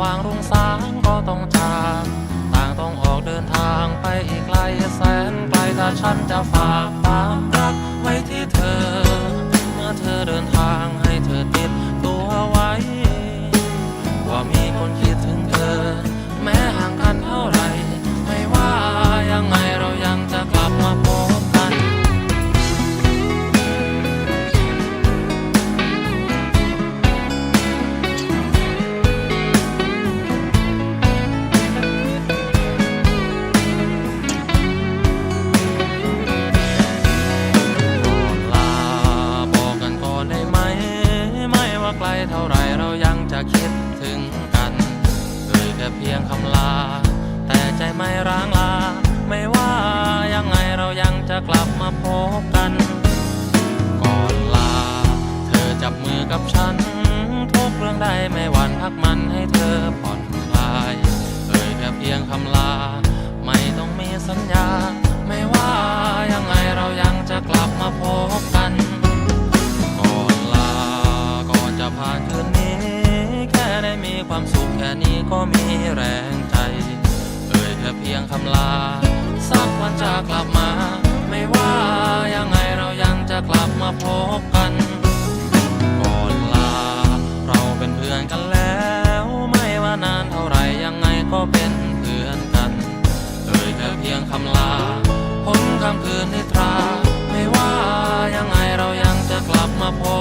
ว่างรุ่งสางก็ต้องจากต่างต้องออกเดินทางไปอีกไกลแสนไกลถ้าฉันจะฝากความรักไว้ที่เธอ เมื่อเธอเดินทางให้เธอติดตัวไว้ ลเท่าไรเรายังจะคิดถึงกันเอ่ยแค่เพียงคำลา แต่ใจไม่ร้างลา ไม่ว่ายังไงเรายังจะกลับมาพบกัน ก่อนลา เธอจับมือกับฉัน ทุกเรื่องใดไม่หวั่นพักมันให้เธอผ่อนำลา สักวันจะกลับมา ไม่ว่ายังไงเรายังจะกลับมาพบกัน ก่อนลา เราเป็นเพื่อนกันแล้ว ไม่ว่านานเท่าไหรยังไงก็เป็นเพื่อนกันเอ่ยแค่เพียงคำลาพ้นคำคืนนิทรา ไม่ว่ายังไงเรายังจะกลับมาพบ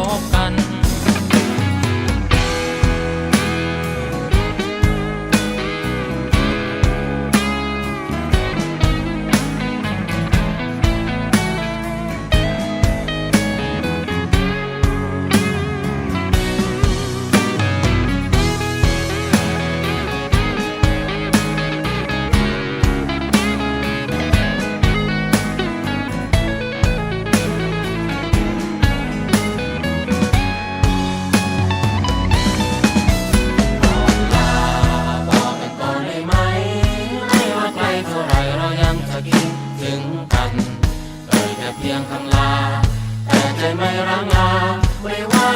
พียงคำลา แต่ใจไม่ร้งลาไม่ว่า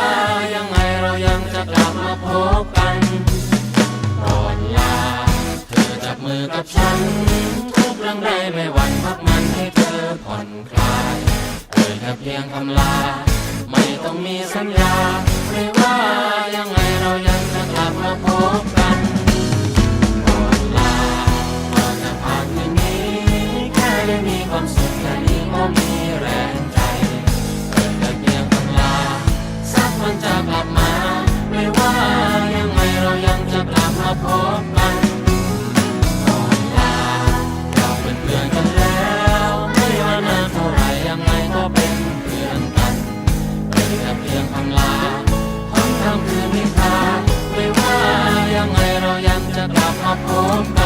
ยังไงเรายังจะกลับมาพบกันก่อนลา เธอจับมือกับฉัน ทุกเรื่องใดไม่หวั่นพักมันให้เธอผ่อนคลายเอ่ยแค่เพียงคำลา ไม่ต้องมีสัญญา ไม่ว่ายังไงเรายังจะกลับมาพบกัน พ้นค